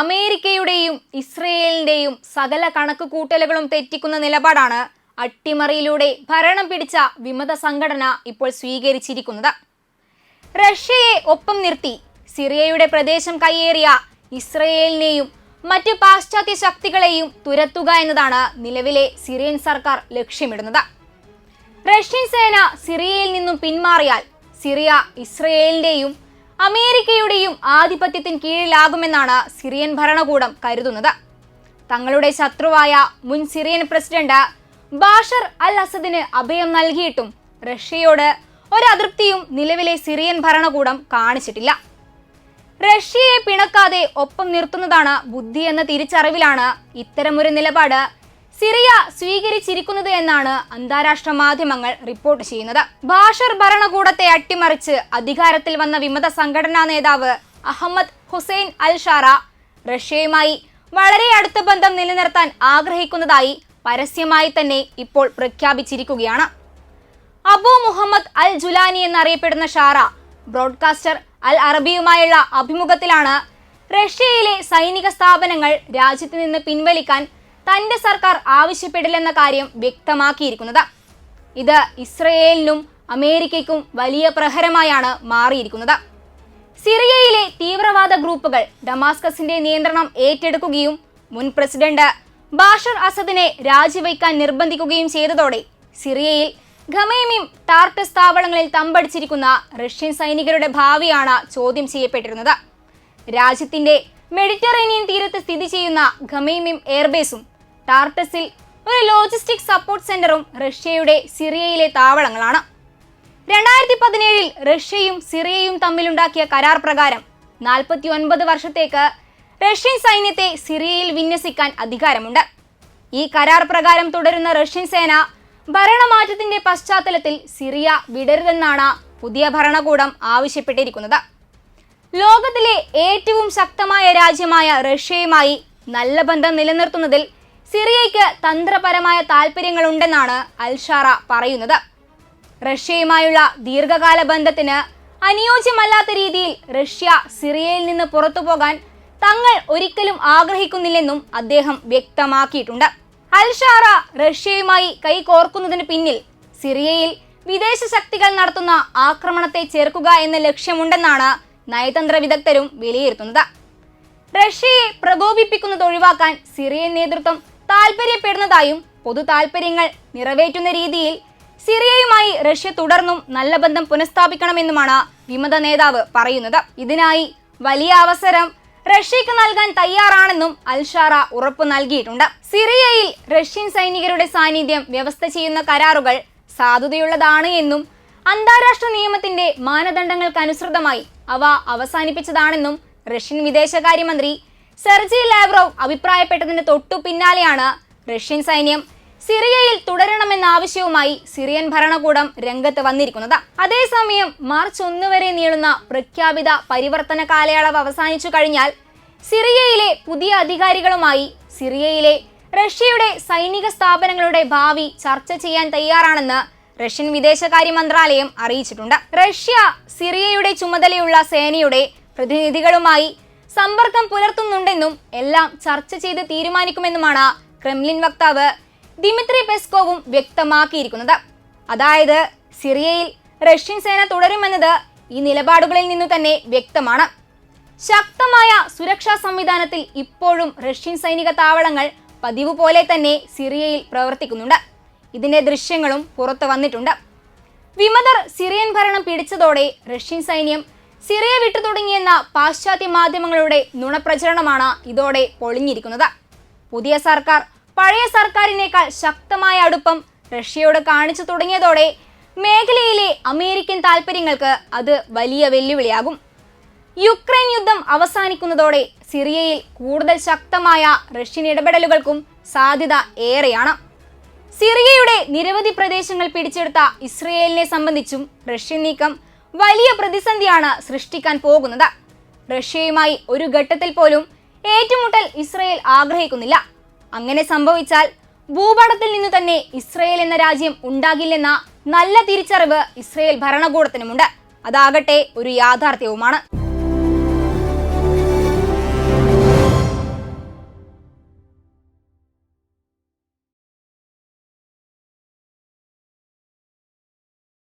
അമേരിക്കയുടെയും ഇസ്രയേലിന്റെയും സകല കണക്ക് കൂട്ടലുകളും തെറ്റിക്കുന്ന നിലപാടാണ് അട്ടിമറിയിലൂടെ ഭരണം പിടിച്ച വിമത സംഘടന ഇപ്പോൾ സ്വീകരിച്ചിരിക്കുന്നത്. റഷ്യയെ ഒപ്പം നിർത്തി സിറിയയുടെ പ്രദേശം കൈയേറിയ ഇസ്രയേലിനെയും മറ്റ് പാശ്ചാത്യ ശക്തികളെയും തുരത്തുക എന്നതാണ് നിലവിലെ സിറിയൻ സർക്കാർ ലക്ഷ്യമിടുന്നത്. റഷ്യൻ സേന സിറിയയിൽ നിന്നും പിന്മാറിയാൽ സിറിയ ഇസ്രയേലിന്റെയും അമേരിക്കയുടെയും ആധിപത്യത്തിന് കീഴിലാകുമെന്നാണ് സിറിയൻ ഭരണകൂടം കരുതുന്നത്. തങ്ങളുടെ ശത്രുവായ മുൻ സിറിയൻ പ്രസിഡന്റ് ബാഷർ അൽ അസദിന് അഭയം നൽകിയിട്ടും റഷ്യയോട് ഒരതൃപ്തിയും നിലവിലെ സിറിയൻ ഭരണകൂടം കാണിച്ചിട്ടില്ല. റഷ്യയെ പിണക്കാതെ ഒപ്പം നിർത്തുന്നതാണ് ബുദ്ധി എന്ന തിരിച്ചറിവിലാണ് ഇത്തരമൊരു നിലപാട് സിറിയ സ്വീകരിച്ചിരിക്കുന്നത് എന്നാണ് അന്താരാഷ്ട്ര മാധ്യമങ്ങൾ റിപ്പോർട്ട് ചെയ്യുന്നത്. ബാഷർ ഭരണകൂടത്തെ അട്ടിമറിച്ച് അധികാരത്തിൽ വന്ന വിമത സംഘടനാ നേതാവ് അഹമ്മദ് ഹുസൈൻ അൽ ഷാറ റഷ്യയുമായി വളരെ അടുത്ത ബന്ധം നിലനിർത്താൻ ആഗ്രഹിക്കുന്നതായി പരസ്യമായി തന്നെ ഇപ്പോൾ പ്രഖ്യാപിച്ചിരിക്കുകയാണ്. അബു മുഹമ്മദ് അൽ ജുലാനി എന്നറിയപ്പെടുന്ന ഷാറ ബ്രോഡ്കാസ്റ്റർ അൽ അറബിയുമായുള്ള അഭിമുഖത്തിലാണ് റഷ്യയിലെ സൈനിക സ്ഥാപനങ്ങൾ രാജ്യത്ത് നിന്ന് പിൻവലിക്കാൻ തന്റെ സർക്കാർ ആവശ്യപ്പെടില്ലെന്ന കാര്യം വ്യക്തമാക്കിയിരിക്കുന്നത്. ഇത് ഇസ്രയേലിനും അമേരിക്കയ്ക്കും വലിയ പ്രഹരമായാണ് മാറിയിരിക്കുന്നത്. സിറിയയിലെ തീവ്രവാദ ഗ്രൂപ്പുകൾ ഡമാസ്കസിന്റെ നിയന്ത്രണം ഏറ്റെടുക്കുകയും മുൻ പ്രസിഡന്റ് ബാഷർ അസദിനെ രാജിവയ്ക്കാൻ നിർബന്ധിക്കുകയും ചെയ്തതോടെ സിറിയയിൽ ഖമേമിം ടാർട്ടസ് താവളങ്ങളിൽ തമ്പടിച്ചിരിക്കുന്ന റഷ്യൻ സൈനികരുടെ ഭാവിയാണ് ചോദ്യം ചെയ്യപ്പെട്ടിരുന്നത്. രാജ്യത്തിന്റെ മെഡിറ്ററേനിയൻ തീരത്ത് സ്ഥിതി ചെയ്യുന്ന ഖമേമിം എയർബേസും ടാർട്ടസിൽ ഒരു ലോജിസ്റ്റിക് സപ്പോർട്ട് സെന്ററും റഷ്യയുടെ സിറിയയിലെ താവളങ്ങളാണ്. രണ്ടായിരത്തി പതിനേഴിൽ റഷ്യയും സിറിയയും തമ്മിലുണ്ടാക്കിയ കരാർ പ്രകാരം നാൽപ്പത്തി ഒൻപത് വർഷത്തേക്ക് റഷ്യൻ സൈന്യത്തെ സിറിയയിൽ വിന്യസിക്കാൻ അധികാരമുണ്ട്. ഈ കരാർ പ്രകാരം തുടരുന്ന റഷ്യൻ സേന ഭരണമാറ്റത്തിന്റെ പശ്ചാത്തലത്തിൽ സിറിയ വിടരുതെന്നാണ് പുതിയ ഭരണകൂടം ആവശ്യപ്പെട്ടിരിക്കുന്നത്. ലോകത്തിലെ ഏറ്റവും ശക്തമായ രാജ്യമായ റഷ്യയുമായി നല്ല ബന്ധം നിലനിർത്തുന്നതിൽ സിറിയയ്ക്ക് തന്ത്രപരമായ താൽപ്പര്യങ്ങളുണ്ടെന്നാണ് അൽഷാറ പറയുന്നത്. റഷ്യയുമായുള്ള ദീർഘകാല ബന്ധത്തിന് അനുയോജ്യമല്ലാത്ത രീതിയിൽ റഷ്യ സിറിയയിൽ നിന്ന് പുറത്തു പോകാൻ തങ്ങൾ ഒരിക്കലും ആഗ്രഹിക്കുന്നില്ലെന്നും അദ്ദേഹം വ്യക്തമാക്കിയിട്ടുണ്ട്. അൽഷാറ റഷ്യയുമായി കൈകോർക്കുന്നതിന് പിന്നിൽ സിറിയയിൽ വിദേശ ശക്തികൾ നടത്തുന്ന ആക്രമണത്തെ ചെറുക്കുക എന്ന ലക്ഷ്യമുണ്ടെന്നാണ് നയതന്ത്ര വിദഗ്ധരും വിലയിരുത്തുന്നത്. റഷ്യയെ പ്രകോപിപ്പിക്കുന്നത് ഒഴിവാക്കാൻ സിറിയൻ നേതൃത്വം താൽപര്യപ്പെടുന്നതായും പൊതു താല്പര്യങ്ങൾ നിറവേറ്റുന്ന രീതിയിൽ സിറിയയുമായി റഷ്യ തുടർന്നും നല്ല ബന്ധം പുനഃസ്ഥാപിക്കണമെന്നുമാണ് വിമത നേതാവ് പറയുന്നത്. ഇതിനായി വലിയ അവസരം റഷ്യക്ക് നൽകാൻ തയ്യാറാണെന്നും അൽഷാറ ഉറപ്പു നൽകിയിട്ടുണ്ട്. സിറിയയിൽ റഷ്യൻ സൈനികരുടെ സാന്നിധ്യം വ്യവസ്ഥ ചെയ്യുന്ന കരാറുകൾ സാധുതയുള്ളതാണ് എന്നും അന്താരാഷ്ട്ര നിയമത്തിന്റെ മാനദണ്ഡങ്ങൾക്കനുസൃതമായി അവ അവസാനിപ്പിച്ചതാണെന്നും റഷ്യൻ വിദേശകാര്യമന്ത്രി സെർജി ലാവ്റോവ് അഭിപ്രായപ്പെട്ടതിന് തൊട്ടു പിന്നാലെയാണ് റഷ്യൻ സൈന്യം സിറിയയിൽ തുടരണമെന്ന ആവശ്യവുമായി സിറിയൻ ഭരണകൂടം രംഗത്ത് വന്നിരിക്കുന്നത്. അതേസമയം മാർച്ച് ഒന്ന് വരെ നീളുന്ന പ്രഖ്യാപിത പരിവർത്തന കാലയളവ് അവസാനിച്ചു കഴിഞ്ഞാൽ സിറിയയിലെ പുതിയ അധികാരികളുമായി സിറിയയിലെ റഷ്യയുടെ സൈനിക സ്ഥാപനങ്ങളുടെ ഭാവി ചർച്ച ചെയ്യാൻ തയ്യാറാണെന്ന് റഷ്യൻ വിദേശകാര്യ മന്ത്രാലയം അറിയിച്ചിട്ടുണ്ട്. റഷ്യ സിറിയയുടെ ചുമതലയുള്ള സേനയുടെ പ്രതിനിധികളുമായി സമ്പർക്കം പുലർത്തുന്നുണ്ടെന്നും എല്ലാം ചർച്ച ചെയ്ത് തീരുമാനിക്കുമെന്നുമാണ് ക്രെംലിൻ വക്താവ് ദിമിത്രി പെസ്കോവും വ്യക്തമാക്കിയിരിക്കുന്നത്. അതായത് സിറിയയിൽ റഷ്യൻ സേന തുടരുമെന്നത് ഈ നിലപാടുകളിൽ നിന്നു തന്നെ വ്യക്തമാണ്. ശക്തമായ സുരക്ഷാ സംവിധാനത്തിൽ ഇപ്പോഴും റഷ്യൻ സൈനിക താവളങ്ങൾ പതിവ് പോലെ തന്നെ സിറിയയിൽ പ്രവർത്തിക്കുന്നുണ്ട്. ഇതിന്റെ ദൃശ്യങ്ങളും പുറത്തു വന്നിട്ടുണ്ട്. വിമതർ സിറിയൻ ഭരണം പിടിച്ചതോടെ റഷ്യൻ സൈന്യം സിറിയ വിട്ടു തുടങ്ങിയെന്ന പാശ്ചാത്യ മാധ്യമങ്ങളുടെ നുണപ്രചരണമാണ് ഇതോടെ പൊളിഞ്ഞിരിക്കുന്നത്. പുതിയ സർക്കാർ പഴയ സർക്കാരിനേക്കാൾ ശക്തമായ അടുപ്പം റഷ്യയോട് കാണിച്ചു തുടങ്ങിയതോടെ മേഖലയിലെ അമേരിക്കൻ താൽപ്പര്യങ്ങൾക്ക് അത് വലിയ വെല്ലുവിളിയാകും. യുക്രൈൻ യുദ്ധം അവസാനിക്കുന്നതോടെ സിറിയയിൽ കൂടുതൽ ശക്തമായ റഷ്യൻ ഇടപെടലുകൾക്കും സാധ്യത ഏറെയാണ്. സിറിയയുടെ നിരവധി പ്രദേശങ്ങൾ പിടിച്ചെടുത്ത ഇസ്രയേലിനെ സംബന്ധിച്ചും റഷ്യൻ നീക്കം വലിയ പ്രതിസന്ധിയാണ് സൃഷ്ടിക്കാൻ പോകുന്നത്. റഷ്യയുമായി ഒരു ഘട്ടത്തിൽ പോലും ഏറ്റുമുട്ടൽ ഇസ്രയേൽ ആഗ്രഹിക്കുന്നില്ല. അങ്ങനെ സംഭവിച്ചാൽ ഭൂപടത്തിൽ നിന്ന് തന്നെ ഇസ്രയേൽ എന്ന രാജ്യം ഉണ്ടാകില്ലെന്ന നല്ല തിരിച്ചറിവ് ഇസ്രയേൽ ഭരണകൂടത്തിനുമുണ്ട്. അതാകട്ടെ ഒരു യാഥാർത്ഥ്യവുമാണ്.